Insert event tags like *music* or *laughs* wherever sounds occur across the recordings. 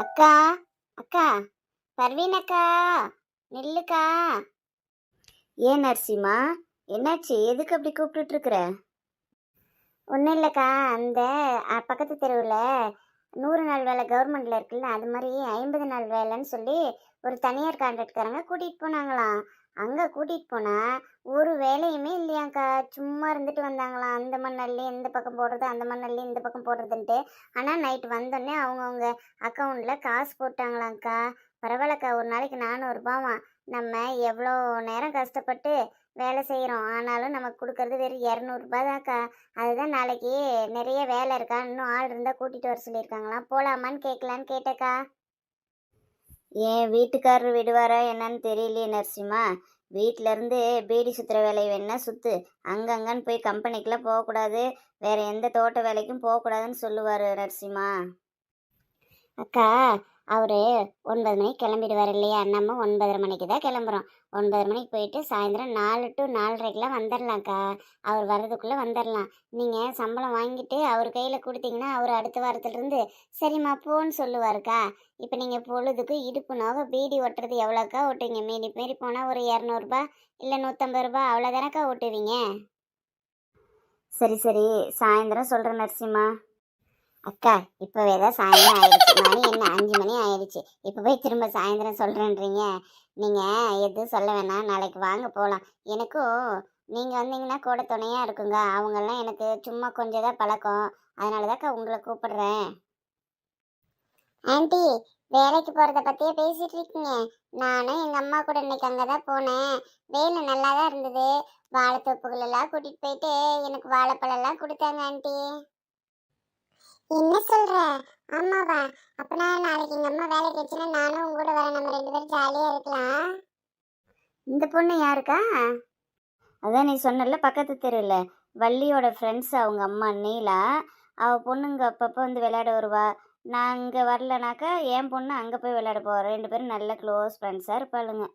அக்கா அக்கா பர்வீன் அக்கா நில்லுக்கா. ஏன் நர்சிமா என்னாச்சு? எதுக்கு அப்படி கூப்பிட்டுட்டு இருக்கிற ஒன்றும் இல்லைக்கா. அந்த பக்கத்து தெருவில் நூறு நாள் வேலை கவர்மெண்ட்ல இருக்குல்ல அது மாதிரி ஐம்பது நாள் வேலைன்னு சொல்லி ஒரு தனியார் கான்ட்ராக்ட்காரங்க கூட்டிகிட்டு போனாங்களாம். அங்கே கூட்டிகிட்டு போனால் ஒரு வேலையுமே இல்லையாக்கா சும்மா இருந்துட்டு வந்தாங்களாம் அந்த மண்ணல்லி இந்த பக்கம் போடுறது அந்த மண்ணல்லி இந்த பக்கம் போடுறதுன்ட்டு. ஆனால் நைட் வந்தோடனே அவங்கவுங்க அக்கௌண்ட்டில் காசு போட்டாங்களாங்க்கா. பரவாயில்லக்கா ஒரு நாளைக்கு நானூறுபாவா நம்ம எவ்வளோ நேரம் கஷ்டப்பட்டு வேலை செய்கிறோம் ஆனாலும் நமக்கு கொடுக்கறது வெறும் இரநூறுபா தான்க்கா அதுதான் நாளைக்கு நிறைய வேலை இருக்கா. இன்னும் ஆள் இருந்தால் கூட்டிகிட்டு வர சொல்லியிருக்காங்களாம். போகலாமான்னு கேட்கலான்னு கேட்டேக்கா. என் வீட்டுக்காரர் விடுவாரா என்னன்னு தெரியலையே நரசிம்மா. வீட்டிலேருந்து பீடி சுத்துற வேலை வேணா சுத்து. அங்கங்கன்னு போய் கம்பெனிக்கெல்லாம் போகக்கூடாது. வேற எந்த தோட்ட வேலைக்கும் போகக்கூடாதுன்னு சொல்லுவார் நரசிம்மா. அக்கா அவர் ஒன்பது மணிக்கு கிளம்பிடுவார் இல்லையா? நம்ம ஒன்பதரை மணிக்கு தான் கிளம்புறோம். ஒன்பதரை மணிக்கு போயிட்டு சாயந்தரம் நாலு டு நாலரைக்கெலாம் வந்துடலாம்க்கா அவர் வர்றதுக்குள்ளே வந்துடலாம் நீங்கள் சம்பளம் வாங்கிட்டு அவர் கையில் கொடுத்தீங்கன்னா அவர் அடுத்த வாரத்துலேருந்து சரிம்மா போன்னு சொல்லுவாருக்கா. இப்போ நீங்கள் பொழுதுக்கு இடுப்பு நோக பீடி ஒட்டுறது எவ்வளோக்கா ஓட்டுவீங்க மீறி மீறி போனால் ஒரு இரநூறுபா இல்லை நூற்றம்பது ரூபா அவ்வளோதானக்கா ஓட்டுவீங்க சரி சரி. சாயந்தரம் சொல்கிறேன் நரசிம்மா அக்கா இப்போவே தான் சாயந்தரம் ஆயிடுச்சு. மணி என்ன? அஞ்சு மணி ஆயிடுச்சு. இப்போ போய் திரும்ப சாயந்தரம் சொல்கிறேன்றீங்க நீங்கள் எதுவும் சொல்ல வேணாம். நாளைக்கு வாங்க போகலாம் எனக்கும் நீங்கள் வந்தீங்கன்னா கூட துணையாக இருக்குங்க. அவங்கெல்லாம் எனக்கு சும்மா கொஞ்சம் தான் பழக்கம். அதனால தான்க்கா உங்களை கூப்பிடுறேன். ஆண்டி வேலைக்கு போகிறத பற்றியே பேசிகிட்டு இருக்கீங்க. நானும் எங்கள் அம்மா கூட இன்னைக்கு அங்கே தான் போனேன். வேலை நல்லா தான் இருந்தது வாழைத்தோப்புகளெல்லாம் கூட்டிகிட்டு போயிட்டு எனக்கு வாழைப்பழம்லாம் கொடுத்தாங்க ஆண்டி. என்ன சொல்ற? ஆமாவா. அப்பனா நாளைக்கு எங்க அம்மா வேலைக்கு வச்சுன்னா நானும் உங்க கூட வரேன். நம்ம ரெண்டு பேரும் ஜாலியா இருக்கலாம். இந்த பொண்ணு யாருக்கா? அதான் நீ சொன்னல பக்கத்து தெருவில். வள்ளியோட ஃப்ரெண்ட்ஸ் அவங்க அம்மா நீலா அவ பொண்ணுங்க அப்பப்போ வந்து விளையாட வருவா. நான் அங்கே வரலனாக்கா என் பொண்ணு அங்கே போய் விளையாட போவா. ரெண்டு பேரும் நல்ல க்ளோஸ் ஃப்ரெண்ட்ஸாக இருப்பாளுங்க.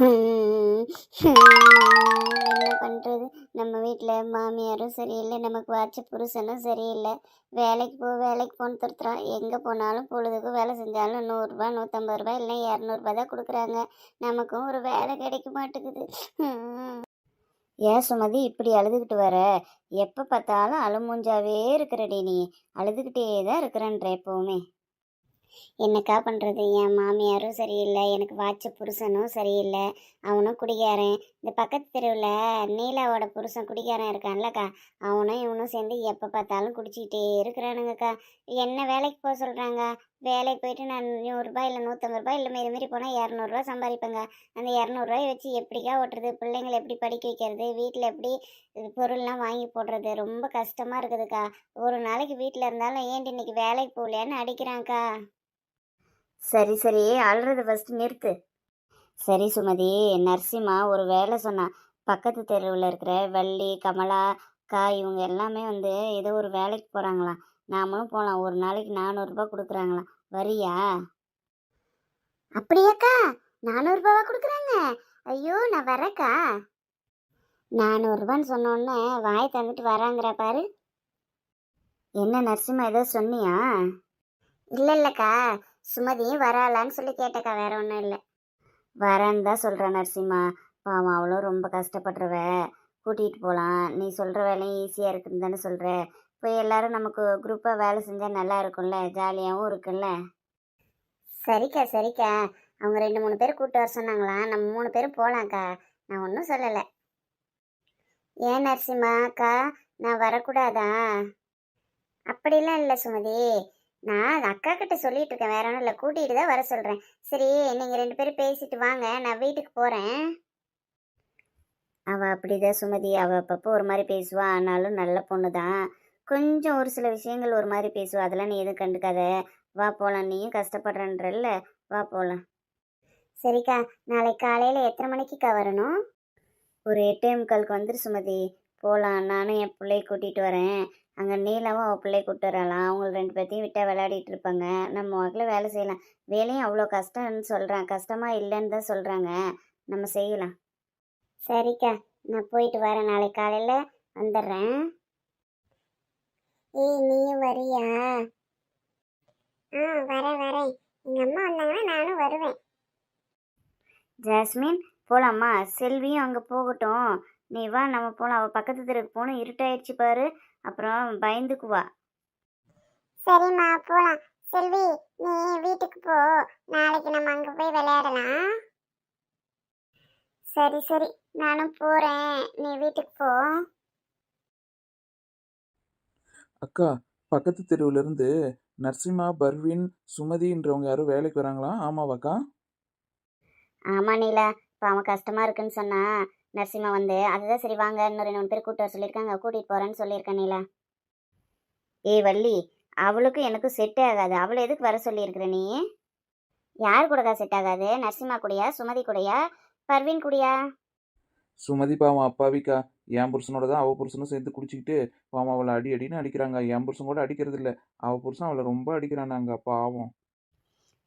என்ன பண்ணுறது நம்ம வீட்டில் மாமியாரும் சரியில்லை நமக்கு வாட்ச புருஷனும் சரியில்லை. வேலைக்கு போ வேலைக்கு போன்னு துரத்துறான். எங்கே போனாலும் பொழுதுக்கு வேலை செஞ்சாலும் நூறுரூபா நூற்றம்பது ரூபா இல்லை இரநூறுபா தான் கொடுக்குறாங்க. நமக்கும் ஒரு வேலை கிடைக்க மாட்டேங்குது. ஏன் சுமதி இப்படி அழுதுகிட்டு வர? எப்போ பார்த்தாலும் அழுமூஞ்சாவே இருக்கிறடி நீ. அழுதுகிட்டே தான் இருக்கிறன்ற எப்போவுமே. என்னக்கா பண்ணுறது என் மாமியாரும் சரியில்லை. எனக்கு வாட்ச புருஷனும் சரியில்லை. அவனும் குடிகாரன். இந்த பக்கத்து தெருவில் நீலாவோட புருஷன் குடிகாரன் இருக்கான்லக்கா. அவனும் இவனும் சேர்ந்து எப்போ பார்த்தாலும் குடிச்சிக்கிட்டே இருக்கிறானுங்கக்கா. என்ன வேலைக்கு போக சொல்கிறாங்க வேலைக்கு போயிட்டு நான் நூறுரூபா இல்லை நூற்றம்பது ரூபாய் இல்லை மாரி மாரி போனால் இரநூறுவா சம்பாதிப்பேங்க. அந்த இரநூறுவாயை வச்சு எப்படிக்கா ஓட்டுறது? பிள்ளைங்களை எப்படி படிக்க வைக்கிறது? வீட்டில் எப்படி பொருள்லாம் வாங்கி போடுறது? ரொம்ப கஷ்டமாக இருக்குதுக்கா. ஒரு நாளைக்கு வீட்டில் இருந்தாலும் ஏன்டி இன்னைக்கு வேலைக்கு போகலையான்னு அடிக்கிறாங்க்கா சரி சரி. அழுறது ஃபஸ்ட்டு நிறுத்து. சரி சுமதி. நரசிம்மா ஒரு வேலை சொன்னான் பக்கத்து தெருவில் இருக்கிற வள்ளி கமலா கா இவங்க எல்லாமே வந்து ஏதோ ஒரு வேலைக்கு போகிறாங்களாம் நாமளும் போகலாம் ஒரு நாளைக்கு நானூறுரூபா கொடுக்குறாங்களாம். வரியா? அப்படியாக்கா? நானூறுரூபாவா கொடுக்குறாங்க? ஐயோ நான் வரேக்கா நானூறுரூபான்னு சொன்னோடனே வாய் தந்துட்டு வராங்கிற பாரு. என்ன நரசிம்மா ஏதோ சொன்னியா? இல்லை இல்லைக்கா சுமதியும் வராளான்னு சொல்லி கேட்டக்கா வேற ஒன்றும் இல்லை. வரேன்னு தான் சொல்கிறேன் நரசிம்மா. பாவம் அவளும் ரொம்ப கஷ்டப்படுறவ கூட்டிகிட்டு போகலாம் நீ சொல்கிற வேலையும் ஈஸியாக இருக்குன்னு தானே சொல்கிற போய் எல்லாரும் நமக்கு குரூப்பாக வேலை செஞ்சால் நல்லா இருக்கும்ல? ஜாலியாகவும் இருக்குல்ல சரிக்கா சரிக்கா. அவங்க ரெண்டு மூணு பேர் கூப்பிட்டு வர சொன்னாங்களா? நம்ம மூணு பேரும் போகலாம்க்கா நான் ஒன்றும் சொல்லலை. ஏன் நரசிம்மா அக்கா? நான் வரக்கூடாதா? அப்படிலாம் இல்லை சுமதி. நான் அக்கா கிட்ட சொல்லிட்டு இருக்கேன். வேற ஒன்றும் இல்லை. கூட்டிகிட்டு தான் வர சொல்கிறேன் சரி நீங்கள் ரெண்டு பேரும் பேசிட்டு வாங்க. நான் வீட்டுக்கு போகிறேன் அவள் அப்படிதான் சுமதி. அவள் அப்பப்போ ஒரு மாதிரி பேசுவா. ஆனாலும் நல்ல பொண்ணு தான் கொஞ்சம் ஒரு சில விஷயங்கள் ஒரு மாதிரி பேசுவா. அதெல்லாம் நீ எதுவும் கண்டுக்காத. வா போகலாம் நீயும் கஷ்டப்படுறன்றல்ல. வா போகலாம் சரிக்கா. நாளைக்கு காலையில் எத்தனை மணிக்குக்கா வரணும்? ஒரு எட்டே முக்காலுக்கு வந்துரு சுமதி. போகலாம் நானும் என் பிள்ளைய கூட்டிகிட்டு வரேன். அங்கே நீலாவும் அவள் பிள்ளைய கூப்பிட்டு வரலாம் அவங்க ரெண்டு பேர்த்தையும் விட்டால் விளையாடிட்டு இருப்பாங்க. நம்ம வாக்கில் வேலை செய்யலாம். வேலையும் அவ்வளோ கஷ்டம்னு சொல்கிறான் கஷ்டமாக இல்லைன்னு தான் சொல்கிறாங்க நம்ம செய்யலாம். சரிக்கா. நான் போயிட்டு வரேன். நாளைக்கு காலையில் வந்துடுறேன். ஏய் நீயும் வரியா? ஆ வரேன் வரேன். எங்க அம்மா வந்தாங்கன்னா நானும் வருவேன். ஜாஸ்மின் போலாமா செல்வியும் அங்கே போகட்டும். நீ வா நம்ம போகலாம் அவள் பக்கத்து தெருக்கு போகணும் இருட்டாயிடுச்சு பாரு. அப்புறம் பயந்துக்குவா சரிம்மா போலாம். செல்வி நீ வீட்டுக்கு போ. நாளைக்கு நம்ம அங்க போய் விளையாடலாம். சரி சரி. நானும் போறேன். நீ வீட்டுக்கு போ. அக்கா பக்கத்து தெருவுலேருந்து நர்சிமா பர்வீன் சுமதின்றவங்க யாரும் வேலைக்கு வராங்களா? ஆமாவாக்கா? ஆமாம் நீலா இப்போ அவன் கஷ்டமாக இருக்குன்னு சொன்னா நரசிம்மா வந்து அதுதான் சரி வாங்க இன்னும் ரெண்டு மூணு பேர் கூட்டு வர சொல்லியிருக்காங்க கூட்டிகிட்டு போகிறேன்னு சொல்லியிருக்கேன் நீலா. ஏய் வள்ளி அவளுக்கும் எனக்கும் செட்டே ஆகாது. அவளை எதுக்கு வர சொல்லியிருக்கிற நீ? யார் கூடக்கா செட் ஆகாது? நரசிம்மா கூடயா? சுமதி கூடயா? பர்வீன் கூடயா? சுமதி பாவம் அப்பாவிக்கா. என் புருஷனோட தான் அவள் புருஷனும் சேர்ந்து குடிச்சிக்கிட்டு பாவம் அவளை அடி அடின்னு அடிக்கிறாங்க. என் புருஷன் கூட அடிக்கிறது இல்லை. அவள் புருஷன் அவளை ரொம்ப அடிக்கிறானாங்க பாவம்.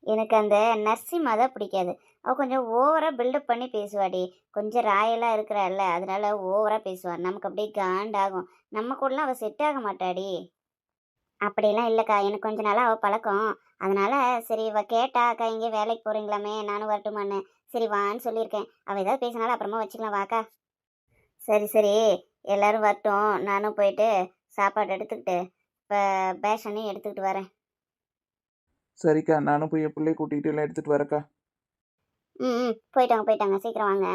எனக்கு அந்த நர்சிம்மா தான் பிடிக்காது. அவள் கொஞ்சம் ஓவராக பில்டப் பண்ணி பேசுவாடி. கொஞ்சம் ராயலாக இருக்கிறாள்ல அதனால ஓவராக பேசுவாள் நமக்கு அப்படியே காண்டாகும். நம்ம கூடலாம் அவள் செட் ஆக மாட்டாடி. அப்படிலாம் இல்லைக்கா. எனக்கு கொஞ்ச நாளாக அவள் பழக்கம். அதனால சரி இவ கேட்டா அக்கா இங்கே வேலைக்கு போகிறீங்களாமே நானும் வரட்டுமான்னு. சரி வான்னு சொல்லியிருக்கேன். அவள் ஏதாவது பேசினாலும் அப்புறமா வச்சுக்கலாம். வாக்கா. சரி சரி. எல்லாரும் வரட்டும். நானும் போயிட்டு சாப்பாடு எடுத்துக்கிட்டு இப்போ பேஷனையும் எடுத்துக்கிட்டு வரேன். சரிக்கா. நானும் போய் என் பிள்ளைய கூட்டிகிட்டு எல்லாம் எடுத்துகிட்டு வரேக்கா ம் ம். போயிட்டாங்க போயிட்டாங்க. சீக்கிரம் வாங்க.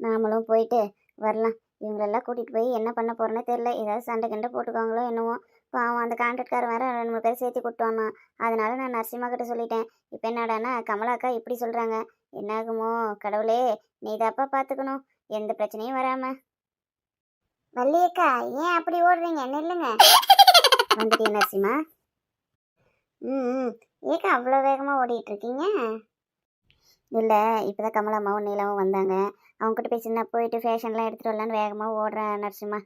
நாமளும் போயிட்டு வரலாம். இவங்களெல்லாம் கூட்டிகிட்டு போய் என்ன பண்ண போகிறேன்னே தெரில ஏதாவது சண்டை கண்டை போட்டுக்குவாங்களோ என்னவோ. பாவம் அந்த கான்ட்ராக்ட்காரன் வேற ரெண்டு மூணு பேர் சேர்த்து கூட்டு வந்தான். அதனால நான் நரசிம்மா கிட்ட சொல்லிட்டேன். இப்போ என்னடான்னா கமலாக்கா இப்படி சொல்கிறாங்க என்னாகுமோ கடவுளே நீதாப்பா பார்த்துக்கணும் எந்த பிரச்சனையும் வராமல் வள்ளியக்கா ஏன் அப்படி ஓடுறீங்க? நில்லுங்க. *laughs* வந்துட்டியா நரசிம்மா. ம் ஏக்கா அவ்வளோ வேகமாக ஓடிட்டு இருக்கீங்க இல்லை இப்போ தான் கமலாமாவும் நீலாவும் வந்தாங்க. அவங்ககிட்ட பேசி நான் போயிட்டு ஃபேஷன்லாம் எடுத்துகிட்டு வரலான்னு வேகமாக ஓடுறேன் நரசிம்மா.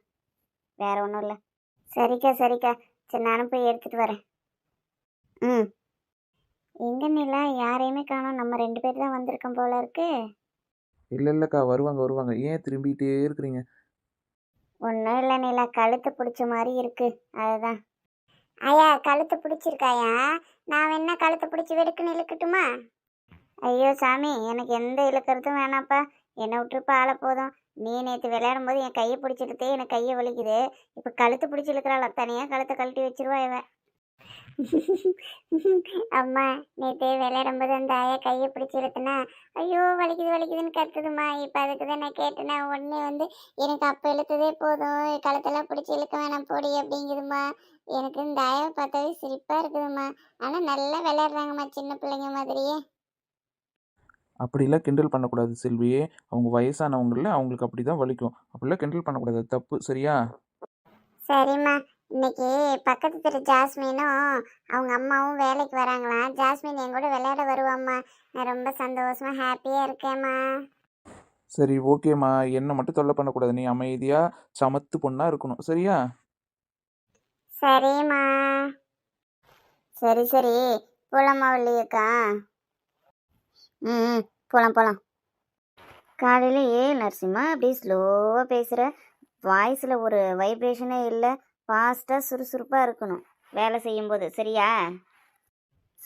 வேற ஒன்றும் இல்லை. சரிக்கா சரிக்கா. சரி நானும் போய் எடுத்துகிட்டு வரேன். ம். எங்கே நீலா? யாரையுமே காணோம். நம்ம ரெண்டு பேர் தான் வந்திருக்கோம் போல இருக்கு. இல்லை இல்லைக்கா. வருவாங்க வருவாங்க. ஏன் திரும்பிகிட்டே இருக்கிறீங்க? ஒன்றும் இல்லை நிலா. கழுத்து பிடிச்ச மாதிரி இருக்கு. அதுதான். ஐயா கழுத்து பிடிச்சிருக்காயா நான் வேணா கழுத்து பிடிச்சி வெடுக்குன்னு இழுக்கட்டுமா? ஐயோ சாமி. எனக்கு எந்த இழுக்கிறதும் வேணாப்பா என்னை விட்டுருப்பா ஆள போதும். நீ நேற்று விளையாடும் போது என் கையை பிடிச்சிருக்கே எனக்கு கையை வலிக்குது. இப்போ கழுத்து பிடிச்சி இழுக்கிறாள். தனியாக கழுத்தை கழட்டி வச்சிருவா இவன் அம்மா நேற்று விளையாடும் போது அந்த ஆயா கையை பிடிச்சி இழுத்துனா ஐயோ வலிக்குது வலிக்குதுன்னு கத்துதுமா இப்போ அதுக்கு தான் நான் கேட்டேன்னா உடனே வந்து எனக்கு அப்போ இழுத்ததே போதும். கழுத்தெல்லாம் பிடிச்சி இழுக்க வேணாம் போடி அப்படிங்குதுமா எனக்கு இந்த ஆயாவை பார்த்தாவே சிரிப்பாக இருக்குதும்மா. ஆனால் நல்லா விளையாடுறாங்கம்மா சின்ன பிள்ளைங்க மாதிரியே. அப்படிலாம் கிண்டல் பண்ணக்கூடாது செல்வியே. அவங்க வயசானவங்கள அவங்களுக்கு அப்படி தான் வலிக்கும். அப்படிலாம் கிண்டல் பண்ணக்கூடாது. தப்பு சரியா? சரிம்மா. இன்னைக்கு பக்கத்து தெரு ஜாஸ்மினும் அவங்க அம்மாவும் வேலைக்கு வராங்களாம் ஜாஸ்மின் என் கூட விளையாட வருவாம்மா. நான் ரொம்ப சந்தோஷமா ஹாப்பியா இருக்கேம்மா. சரி ஓகேம்மா. என்னை மட்டும் தொல்லை பண்ணக்கூடாது. நீ அமைதியாக சமத்து பொண்ணாக இருக்கணும். சரியா? சரிம்மா. சரி சரி. போலாமா வள்ளியக்கா ம் ம். போகலாம் போகலாம் காலையில் ஏ நரசிம்மா அப்படியே ஸ்லோவாக பேசுகிற வாய்ஸில் ஒரு வைப்ரேஷனே இல்லை. ஃபாஸ்ட்டாக சுறுசுறுப்பாக இருக்கணும். வேலை செய்யும்போது. சரியா?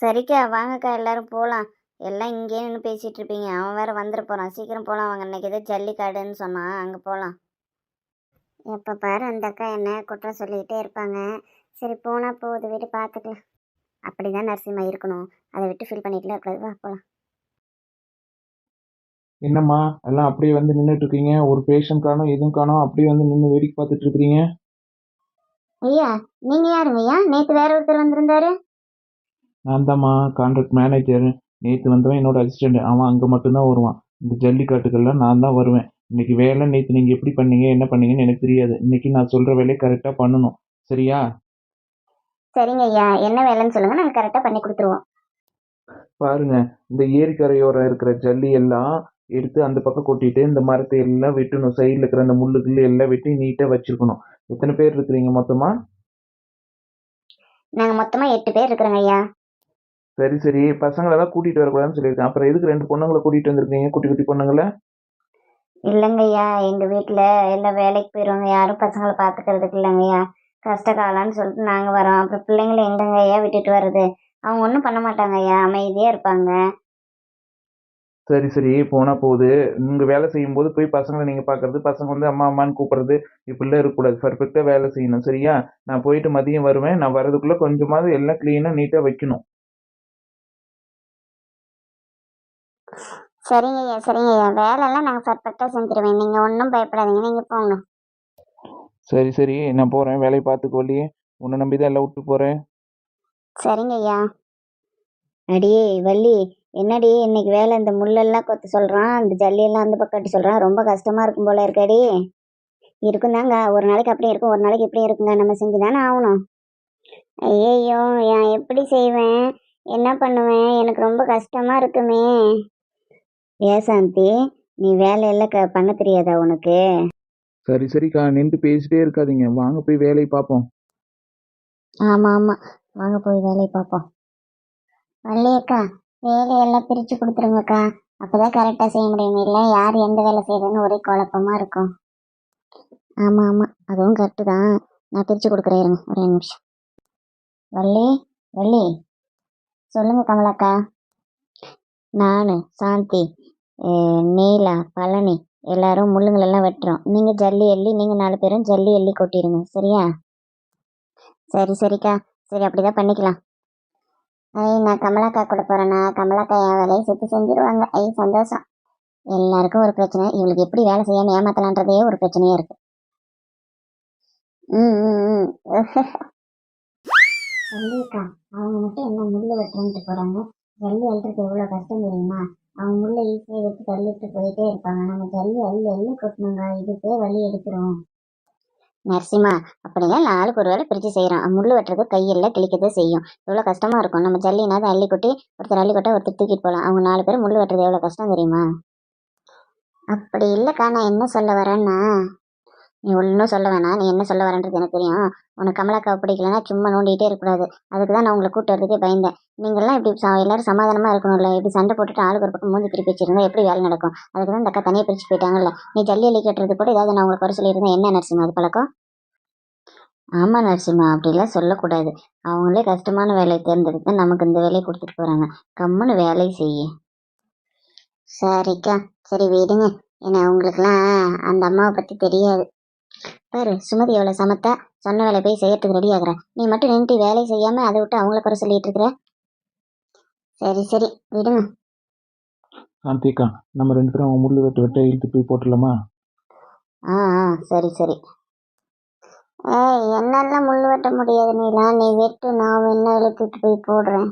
சரிக்கா வாங்கக்கா எல்லாரும் போகலாம் எல்லாம் இங்கேயே நின்று பேசிகிட்டு இருப்பீங்க. அவன் வேறு வந்துட போகிறான் சீக்கிரம் போகலாம் வாங்க. இன்னைக்கு ஏதோ ஜல்லிக்காடுன்னு சொன்னான். அங்கே போகலாம் எப்போ பாரு அந்த அக்கா என்ன குற்றம் சொல்லிக்கிட்டே இருப்பாங்க. சரி போனால் போகுது. விட்டு பார்த்துக்கலாம் அப்படி தான் நரசிம்மா இருக்கணும். அதை விட்டு ஃபீல் பண்ணிட்டுலாம் இருக்காது வா போகலாம் என்னம்மா? எல்லாம் அப்படியே வந்து நின்றுட்டு இருக்கீங்க. ஒரு பேஷண்ட் காணும் எதுவும் காணும் அப்படியே வந்து நின்று வேடிக்கை பார்த்துட்டு இருக்கிறீங்க. ஐயா நீங்கள் யாருங்க ஐயா? நேற்று வேற ஒருத்தர் வந்திருந்தாரு. நான் தாம்மா கான்ட்ராக்ட் மேனேஜர் நேற்று வந்தவன் என்னோட அசிஸ்டண்ட் அவன் அங்கே மட்டும்தான் வருவான். இந்த ஜல்லிக்காட்டுக்கெல்லாம் நான் தான் வருவேன். இன்னைக்கு வேலை நேற்று நீங்கள் எப்படி பண்ணீங்க என்ன பண்ணீங்கன்னு எனக்கு தெரியாது. இன்னைக்கு நான் சொல்கிற வேலையை கரெக்டாக பண்ணணும். சரியா? சரிங்க ஐயா. என்ன வேலைன்னு சொல்லுங்கள் நாங்கள் கரெக்டாக பண்ணி கொடுத்துருவோம். பாருங்க இந்த ஏரிக்கரையோரம் இருக்கிற ஜல்லி எல்லாம் எடுத்து அந்த பக்கம் கொட்டிட்டு இந்த மரத்தை எல்லாம் வெட்டணும். சைடில் இருக்கிற அந்த முள்ளு கிள்ளு எல்லாம் வெட்டி நீட்டாக வச்சிருக்கணும். எத்தனை பேர் இருக்கிறீங்க மொத்தமாக நாங்கள் மொத்தமாக எட்டு பேர் இருக்கிறோங்க ஐயா. சரி சரி. பசங்களெல்லாம் கூட்டிகிட்டு வரக்கூடாதுன்னு சொல்லியிருக்கேன் அப்புறம் எதுக்கு ரெண்டு பொண்ணுங்களை கூட்டிகிட்டு வந்திருக்கீங்க? குட்டி குட்டி பொண்ணுங்களை? இல்லைங்க ஐயா. எங்கள் வீட்டில் எல்லாம் வேலைக்கு போயிடுவாங்க யாரும் பசங்களை பார்த்துக்கிறதுக்கு இல்லைங்க ஐயா. கஷ்ட காலம்னு சொல்லிட்டு நாங்கள் வரோம். அப்புறம் பிள்ளைங்களை எங்கங்க ஐயா விட்டுட்டு வர்றது? அவங்க ஒன்றும் பண்ண மாட்டாங்க ஐயா. அமைதியாக இருப்பாங்க. சரி சரி போனா போகுது. நீங்க வேலை செய்யும் போது போய் பசங்களை நீங்க பாக்குறது பசங்க வந்து அம்மா அம்மான்னு கூப்பிடுறது இப்படிலாம் இருக்கக்கூடாது. பர்ஃபெக்டா வேலை செய்யணும் சரியா? நான் போயிட்டு மதியம் வருவேன். நான் வரதுக்குள்ள கொஞ்சமாவது எல்லாம் கிளீனா நீட்டா வைக்கணும். சரிங்க ஐயா சரிங்க ஐயா. வேலையெல்லாம் நாங்கள் பர்ஃபெக்டாக செஞ்சிருவேன். நீங்கள் ஒன்றும் பயப்படாதீங்க. நீங்கள் போங்க. சரி சரி. நான் போறேன். வேலையை பார்த்துக்கோலி உன்னை நம்பி தான் எல்லாம் விட்டு போறேன். சரிங்க ஐயா. அடியே வள்ளி. என்னடி இன்னைக்கு வேலை இந்த முள்ளெல்லாம் கொத்த சொல்கிறான் இந்த ஜல்லியெல்லாம் அந்த பக்கம் கட்டி சொல்கிறான் ரொம்ப கஷ்டமாக இருக்கும் போல இருக்காடி. இருக்கும் தாங்க ஒரு நாளைக்கு அப்படியே இருக்கும் ஒரு நாளைக்கு இப்படியே இருக்குங்க நம்ம செஞ்சு தானே ஆகணும். ஐயையோ நான் எப்படி செய்வேன்? என்ன பண்ணுவேன்? எனக்கு ரொம்ப கஷ்டமாக இருக்குமே. ஏ சாந்தி நீ வேலையெல்லாம் க பண்ண தெரியாதா உனக்கு? சரி சரிக்கா நின்று பேசிட்டே இருக்காதீங்க. வாங்க போய் வேலையை பார்ப்போம். ஆமாம் ஆமாம் வாங்க போய் வேலையை பார்ப்போம். வள்ளியக்கா வேலையெல்லாம் பிரித்து கொடுத்துருங்கக்கா. அப்போதான் கரெக்டாக செய்ய முடியும். இல்லை யார் எந்த வேலை செய்யறதுன்னு ஒரே குழப்பமாக இருக்கும். ஆமாம் ஆமாம் அதுவும் கரெக்டு தான். நான் பிரித்து கொடுக்குறேன் இருங்க. ஒரே நிமிஷம். வள்ளி வள்ளி. சொல்லுங்கள் கமலாக்கா. நான் சாந்தி நீலா பழனி எல்லாரும் முள்ளுங்களெல்லாம் வெட்டுறோம். நீங்கள் ஜல்லி எள்ளி நீங்கள் நாலு பேரும் ஜல்லி எள்ளி கொட்டிடுங்க. சரியா? சரி சரிக்கா. சரி அப்படிதான் பண்ணிக்கலாம். ஐய் நான் கமலாக்கா கூட போகிறேன்னா கமலாக்கா என் வேலையை சுற்றி செஞ்சிருவாங்க. ஐ சந்தோஷம். எல்லாருக்கும் ஒரு பிரச்சனை. இவளுக்கு எப்படி வேலை செய்யாம ஏமாத்தலான்றதே ஒரு பிரச்சனையாக இருக்கு. ம் ம் ம். *laughs* அவங்க மட்டும் என்ன முள்ளு வெட்டுறேன்ட்டு போகிறாங்க ஜல்லி அழுறது எவ்வளோ கஷ்டம் தெரியுமா? அவங்க முள்ளை ஈஸியாக எடுத்து தள்ளிட்டு போயிட்டே இருப்பாங்க. நம்ம ஜல்லி அள்ளி அள்ளி கொட்டணுங்க இதுக்கே வலி எடுத்துரும். நரசிம்மா அப்படின்னா நாளுக்கு ஒரு வேலை பிரித்து செய்கிறோம் முள் வெட்டுறது கையில் கிழிக்கதான் செய்யும். எவ்வளோ கஷ்டமாக இருக்கும். நம்ம ஜல்லினாவது அள்ளிக்குட்டி ஒருத்தர் அள்ளிக்கொட்டை ஒருத்தர் தூக்கிட்டு போகலாம் அவங்க நாலு பேர் முள்ளு வெட்டுறது எவ்வளோ கஷ்டம் தெரியுமா? அப்படி இல்லைக்கா நான் என்ன சொல்ல வரேன்னா நீ ஒன்றும் சொல்ல வேணாம். நீ என்ன சொல்ல வரேன்றது எனக்கு தெரியும். உனக்கு கமலாக்காவை பிடிக்கலன்னா சும்மா நோண்டிகிட்டே இருக்கக்கூடாது. அதுக்கு தான் நான் உங்களை கூட்டு வரதுக்கே பயந்தேன். நீங்கள்லாம் இப்படி ச- எல்லாரும் சமாதானமாக இருக்கணும்ல. இப்படி சண்டை போட்டுட்டு ஆளுக்கு ஒரு பக்கம் மூஞ்சி திருப்பி வச்சிருந்தா எப்படி வேலை நடக்கும்? அதுக்கு தான் இந்த அக்கா தனியாக பிரித்து போயிட்டாங்கல்ல. நீ ஜல்லி அள்ளி கட்டுறது கூட ஏதாவது நான் உங்களுக்கு குறை சொல்லியிருந்தேன். என்ன நரசிம்மா அது பழக்கம்? ஆமாம் நரசிம்மா அப்படிலாம் சொல்லக்கூடாது. அவங்களே கஷ்டமான வேலையை தேர்ந்தெடுத்து நமக்கு இந்த வேலையை கொடுத்துட்டு போகிறாங்க கம்முன்னு வேலையை செய்ய. சரிக்கா. சரி விடுங்க. ஏன்னா உங்களுக்குலாம் அந்த அம்மாவை பற்றி தெரியாது. பாரு சுமதி எவ்வளோ சமத்தா சொன்ன வேலை போய் செய்யறதுக்கு ரெடி ஆகுற. நீ மட்டும் நின்று வேலையை செய்யாம அதை விட்டு அவங்கள குறை சொல்லிட்டு இருக்கிற? சரி சரி விடுங்க. சாந்திக்கா நம்ம ரெண்டு பேரும் அவங்க முள்ளு வெட்டு வெட்ட இழுத்து போய் போட்டுடலாமா? ஆ ஆ சரி சரி. ஏய் என்னெல்லாம் முள் வெட்ட முடியாது நீலா. நீ வெட்டு நான் வேணா இழுத்துட்டு போய் போடுறேன்.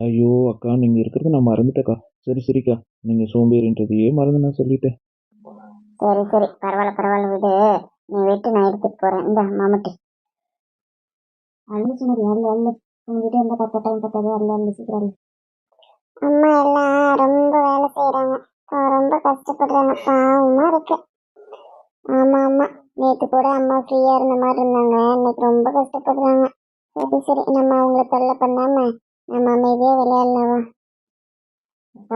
ஐயோ அக்கா நீங்க இருக்கிறது நான் மறந்துட்டேக்கா. சரி சரிக்கா. நீங்க சோம்பேறின்றதையே மறந்து நான் சொல்லிட்டேன். சரி சரி. பரவாயில்ல பரவாயில்ல விடு. நீ வெட்டு நான் எடுத்துட்டு போறேன். இந்த மாமட்டி அள்ளு சுமதி அள்ளு அள்ளு உங்ககிட்ட எந்த பத்த டைம் பத்தாது. அள்ளு அள்ளு சீக்கிரம் அம்மா எல்லாம் ரொம்ப வேலை செய்யறாங்க ரொம்ப கஷ்டப்படுறாங்க பாவமா இருக்கு. ஆமா ஆமா. நேத்து கூட அம்மா ஃப்ரீயா இருந்த மாதிரி இருந்தாங்க. இன்னைக்கு ரொம்ப கஷ்டப்படுறாங்க. சரி சரி. நம்ம அவங்கள தொல்லை பண்ணாம நம்ம அமைதியே விளையாடலாம்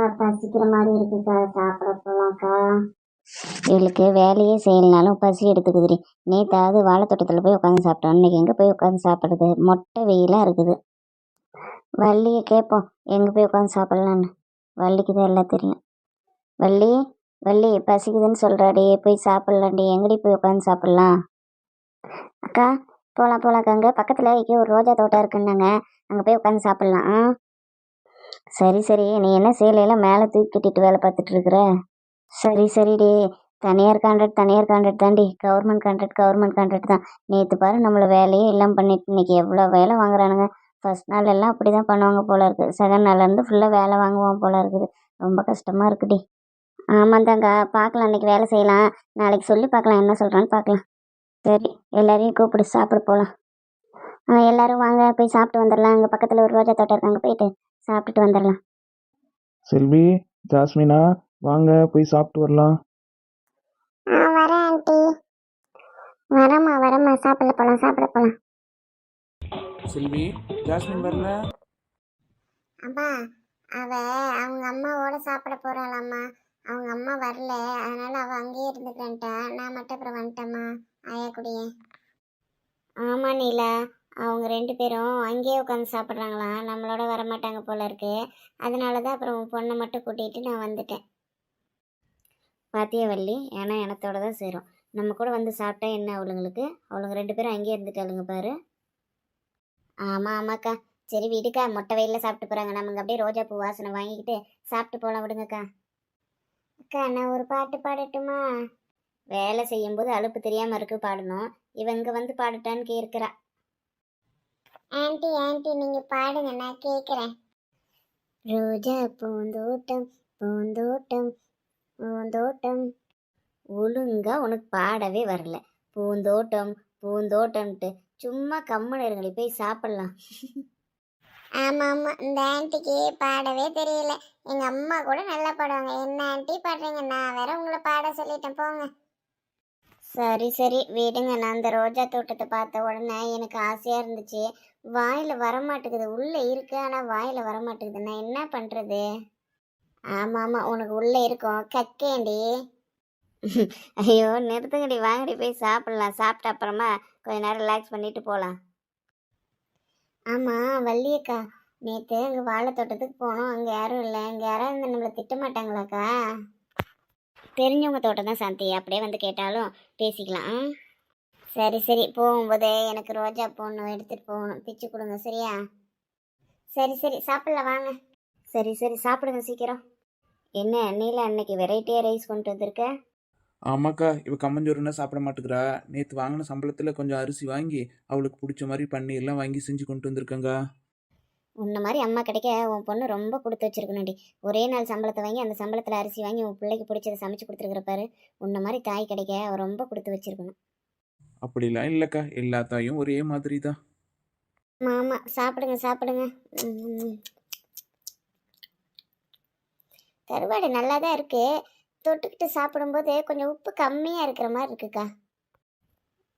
அக்கா சீக்கிரம் மாதிரி இருக்குக்கா. சாப்பிட போலாம்க்கா இவளுக்கு வேலையே செய்யலனாலும் பசி எடுத்துக்குதுடி நேத்தாவது வாழைத்தோட்டத்தில் போய் உட்காந்து சாப்பிட்டோம். இன்னைக்கு எங்கே போய் உட்காந்து சாப்பிடுறது? மொட்டை வெயிலாக இருக்குது. வள்ளியை கேட்போம். எங்கே போய் உட்காந்து சாப்பிட்லான்னு? வள்ளிக்கு தான் எல்லாம் தெரியும். வள்ளி வள்ளி பசிக்குதுன்னு சொல்கிறாடி போய் சாப்பிட்லாண்டி எங்கடி போய் உட்காந்து சாப்பிட்லாம்? அக்கா போகலாம் போகலாம் அங்கே பக்கத்தில் இங்கே ஒரு ரோஜா தோட்டம் இருக்குன்னாங்க. அங்கே போய் உட்காந்து சாப்பிட்லாம். ஆ? சரி சரி. நீ என்ன சேலையெல்லாம் மேலே தூக்கி கட்டிட்டு வேலை பார்த்துட்டு இருக்கிற? சரி சரிடி. தனியார் கான்ட்ராக்ட் தனியார் கான்ட்ராக்ட் தாண்டி கவர்மெண்ட் கான்ட்ராக்ட் கவர்மெண்ட் கான்ட்ராக்ட் தான். நேற்று பாரு நம்மளை வேலையே எல்லாம் பண்ணிட்டு இன்னைக்கு எவ்வளோ வேலை வாங்குறானுங்க. ஃபர்ஸ்ட் நாள் எல்லாம் அப்படி தான் பண்ணுவாங்க போல இருக்கு. செகண்ட் நாள்லேருந்து ஃபுல்லாக வேலை வாங்குவோம் போல இருக்குது. ரொம்ப கஷ்டமாக இருக்குடி. ஆமாம் தாங்க பார்க்கலாம். இன்னைக்கு வேலை செய்யலாம். நாளைக்கு சொல்லி பார்க்கலாம். என்ன சொல்கிறான்னு பார்க்கலாம். சரி எல்லாரையும் கூப்பிடு. சாப்பிட போகலாம் ஆ எல்லாரும் வாங்க. போய் சாப்பிட்டு வந்துடலாம் அங்கே பக்கத்தில் ஒரு ரோஜா தோட்டம் இருக்காங்க. போயிட்டு சாப்பிட்டுட்டு வந்துடலாம் செல்வி ஜாஸ்மினா வாங்க போய் சாப்பிட்டு வரலாம். ஆ வரேன் ஆண்டி. வரேம்மா வரேம்மா. சாப்பிட போலாம் சாப்பிட போலாம். செல்வி ஜாஸ்மின் வரல? அப்பா அவ அவங்க அம்மாவோட சாப்பிட போறாளாம்மா. அவங்க அம்மா வரல. அதனால அவ அங்கேயே இருந்துக்கிறேன்ட்டா. நான் மட்டும் அப்புறம் வந்துட்டேம்மா. ஆயா கூடயே. ஆமாம் நீலா. அவங்க ரெண்டு பேரும் அங்கேயே உட்காந்து சாப்பிட்றாங்களாம். நம்மளோட வரமாட்டாங்க போல இருக்கு. அதனால தான் அப்புறம் உன் பொண்ணை மட்டும் கூட்டிகிட்டு நான் வந்துட்டேன். பாத்தியா வள்ளி ஏன்னா எனத்தோட தான் சேரும். நம்ம கூட வந்து சாப்பிட்டா என்ன அவளுங்களுக்கு? அவளுங்க ரெண்டு பேரும் அங்கேயே இருந்துட்டாளுங்க பாரு. ஆமாம் ஆமாக்கா. சரி விடுக்கா. மொட்டை வெயிலில் சாப்பிட்டு போகிறாங்க நமக்கு அப்படியே ரோஜா பூ வாசனை வாங்கிக்கிட்டு சாப்பிட்டு போகலாம் விடுங்கக்கா. அக்கா நான் ஒரு பாட்டு பாடட்டுமா? வேலை செய்யும்போது அலுப்பு தெரியாமல் இருக்கு பாடணும். இவங்க வந்து பாடட்டான்னு கேட்குறா. ஆன்ட்டி ஆன்ட்டி நீங்க பாடுங்க. நான் கேக்குறேன் ரோஜா பூந்தோட்டம் பூந்தோட்டம். பூந்தோட்டம். ஒழுங்கா உனக்கு பாடவே வரல. பூந்தோட்டம் பூந்தோட்டம்ட்டு சும்மா கம்முன்னு இருங்களே போய் சாப்பிடலாம். ஆமா ஆமா. இந்த ஆன்ட்டிக்கு பாடவே தெரியல. எங்க அம்மா கூட நல்லா பாடுவாங்க. என்ன ஆன்ட்டி பாடுறீங்க? நான் வேற உங்களை பாட சொல்லிட்டேன். போங்க. சரி சரி. விடுங்க. நான் அந்த ரோஜா தோட்டத்தை பார்த்த உடனே எனக்கு ஆசையாக இருந்துச்சு. வாயில் வரமாட்டேங்குது. உள்ளே இருக்கு ஆனால் வாயில் வரமாட்டேங்குது. நான் என்ன பண்ணுறது ஆமாம் ஆமாம் உனக்கு உள்ளே இருக்கும். கக்கேண்டி. ஐயோ நிறுத்துங்கடி வாங்கடி போய் சாப்பிடலாம். சாப்பிட்ட அப்புறமா கொஞ்ச நேரம் ரிலாக்ஸ் பண்ணிட்டு போகலாம் ஆமாம் வள்ளியக்கா நேற்று அங்கே வாழை தோட்டத்துக்கு போனோம். அங்கே யாரும் இல்லை. அங்கே யாராவது இருந்து நம்மளை திட்ட மாட்டாங்களாக்கா? தெரிஞ்சவங்க தோட்டம் தான் சாந்தி. அப்படியே வந்து கேட்டாலும் பேசிக்கலாம். ஆ? சரி சரி. போகும்போதே எனக்கு ரோஜா பூன்னு எடுத்துகிட்டு போகணும். பிச்சு கொடுங்க சரியா? சரி சரி. சாப்பிட்ல வாங்க. சரி சரி. சாப்பிடுங்க சீக்கிரம். என்ன நீல அன்னைக்கு வெரைட்டியாக ரைஸ் கொண்டு வந்திருக்க? ஆமாக்கா இவ கம்மஞ்சோறுனா சாப்பிட மாட்டேங்கிறா நேற்று வாங்கின சம்பளத்தில் கொஞ்சம் அரிசி வாங்கி அவளுக்கு பிடிச்ச மாதிரி பன்னீர்லாம் வாங்கி செஞ்சு கொண்டு வந்திருக்கேங்க உன்ன மாதிரி அம்மா கிடைக்க உன் பொண்ணு ரொம்ப கொடுத்து வச்சிருக்கணும்டி. ஒரே நாள் சம்பளத்தை வாங்கி அந்த சம்பளத்தில் அரிசி வாங்கி உன் பிள்ளைக்கு பிடிச்சதை சமைச்சு கொடுத்துருக்குற பாரு. உன்ன மாதிரி தாய் கிடைக்க அவ ரொம்ப கொடுத்து வச்சிருக்கணும். அப்படிலாம் இல்லைக்கா. எல்லா தாயும் ஒரே மாதிரி தான் மாமா சாப்பிடுங்க. சாப்பிடுங்க. கருவாடு நல்லா தான் இருக்கு. தொட்டுக்கிட்டு சாப்பிடும்போது கொஞ்சம் உப்பு கம்மியாக இருக்கிற மாதிரி இருக்குக்கா.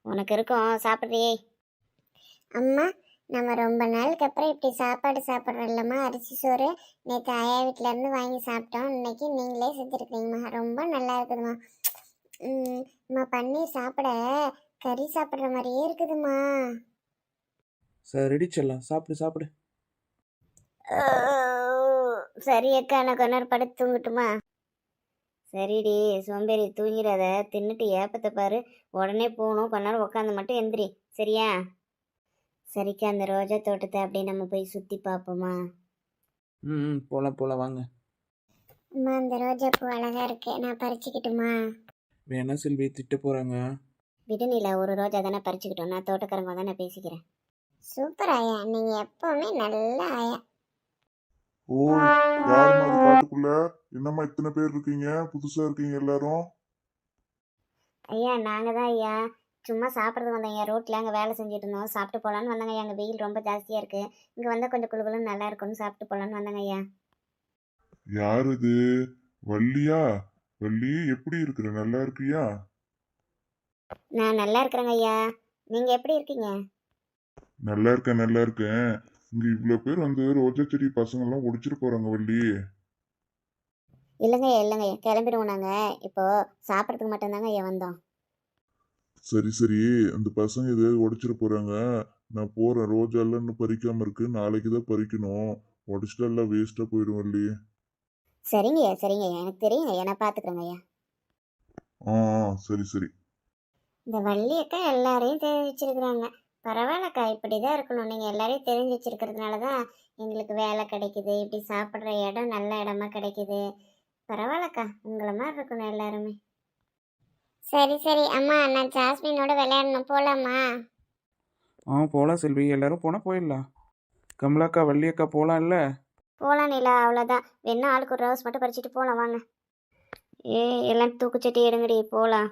உனக்கு இருக்கும் சாப்பிட்றியே. அம்மா நம்ம ரொம்ப நாளுக்கு அப்புறம் இப்படி சாப்பாடு சாப்பிட்றோம் இல்லம்மா அரிசி சோறு. நேற்று ஆயா வீட்ல இருந்து வாங்கி சாப்பிட்டோம். இன்னைக்கு நீங்களே செஞ்சுருக்கீங்கம்மா ரொம்ப நல்லா இருக்குதும்மா. ம், அம்மா பன்னீர் சாப்பிட கறி சாப்பிட்ற மாதிரியே இருக்குதும்மா. சரிடி செல்லம். சாப்பிடு சாப்பிடு. சரி அக்கா நான் கொஞ்ச நேரம் படுத்து தூங்கட்டுமா? சரிடி சோம்பேறி தூங்கிறாத தின்னுட்டு ஏப்பத்தை பாரு. உடனே போகணும் கொஞ்ச நேரம் உட்காந்து மட்டும் எந்திரி. சரியா? சரிக்கா அந்த ரோஜா தோட்டத்தை அப்படியே நம்ம போய் சுற்றி பார்ப்போமா? ம் போகலாம் போகலாம் வாங்க. அம்மா அந்த ரோஜா பூ அழகா இருக்கு நான் பறிச்சுக்கிட்டுமா? வேணா செல்வி திட்ட போகிறாங்க விடுநில ஒரு ரோஜா தானே பறிச்சுக்கிட்டோம். நான் தோட்டக்காரங்க தானே பேசிக்கிறேன். சூப்பர் ஆயா நீங்க எப்பவுமே நல்ல ஆயா. ஓ யாரும்மா அது காட்டுக்குள்ள என்னம்மா இத்தனை பேர் இருக்கீங்க? புதுசா இருக்கீங்க எல்லாரும்? ஐயா நாங்கள் தான் ஐயா. சும்மா சாப்பிட்றது வந்தோம் ஐயா. ரோட்டில் அங்கே வேலை செஞ்சுட்டு இருந்தோம். சாப்பிட்டு போகலான்னு வந்தாங்க ஐயா. அங்கே வெயில் ரொம்ப ஜாஸ்தியாக இருக்குது இங்கே வந்தால் கொஞ்சம் குழுகுலும் நல்லா இருக்கும்னு சாப்பிட்டு போகலான்னு வந்தாங்க ஐயா. யார் இது? வள்ளியா? வள்ளி எப்படி இருக்கிற? நல்லா இருக்கியா? நான் நல்லா இருக்கிறேங்க ஐயா. நீங்கள் எப்படி இருக்கீங்க? நல்லா இருக்கேன் நல்லா இருக்கேன். இங்க இவ்வளவு பேர் வந்து ரோஜா செடி பசங்க எல்லாம் ஒடிச்சிட்டு போறாங்க வள்ளி. இல்லைங்க இல்லைங்க. கிளம்பிடுவோம் நாங்கள் இப்போது சாப்பிட்றதுக்கு மட்டும்தாங்க ஐயா வந்தோம். சரி சரி. அந்த பசங்க எதாவது உடைச்சிட்டு போறாங்க. நான் போறேன். ரோஜா எல்லாம் இன்னும் பறிக்காம இருக்கு. நாளைக்கு தான் பறிக்கணும். உடைச்சிட்டு எல்லாம் வேஸ்டா போயிடும் வள்ளி. சரிங்க ஐயா சரிங்க. ஐயா எனக்கு தெரியுங்க. நான் பார்த்துக்குறேங்க ஐயா. ஆ ஆ, சரி சரி. இந்த வள்ளி அக்கா எல்லாரையும் தெரிஞ்சு வச்சிருக்கிறாங்க. பரவாயில்லக்கா இப்படி தான் இருக்கணும். நீங்கள் எல்லாரையும் தெரிஞ்சு வச்சிருக்கிறதுனால தான் எங்களுக்கு வேலை கிடைக்குது. இப்படி சாப்பிட்ற இடம் நல்ல இடமா கிடைக்குது. பரவாயில்லக்கா உங்களை மாதிரி இருக்கணும் எல்லாருமே. சரி சரி. அம்மா நான் ஜாஸ்மினோட விளையாடணும். போலாமா? ஆ போகலாம் செல்வி. எல்லாரும் போனால் போயிடலாம். கமலாக்கா வள்ளியக்கா போகலாம் இல்லை போகலாம் நிலா அவ்வளோதான் வேணா ஆளுக்கு ஒரு ரோஸ் மட்டும் பறிச்சுட்டு போகலாம் வாங்க. ஏ எல்லாம் தூக்குச்சட்டி எடுங்கடி. போகலாம்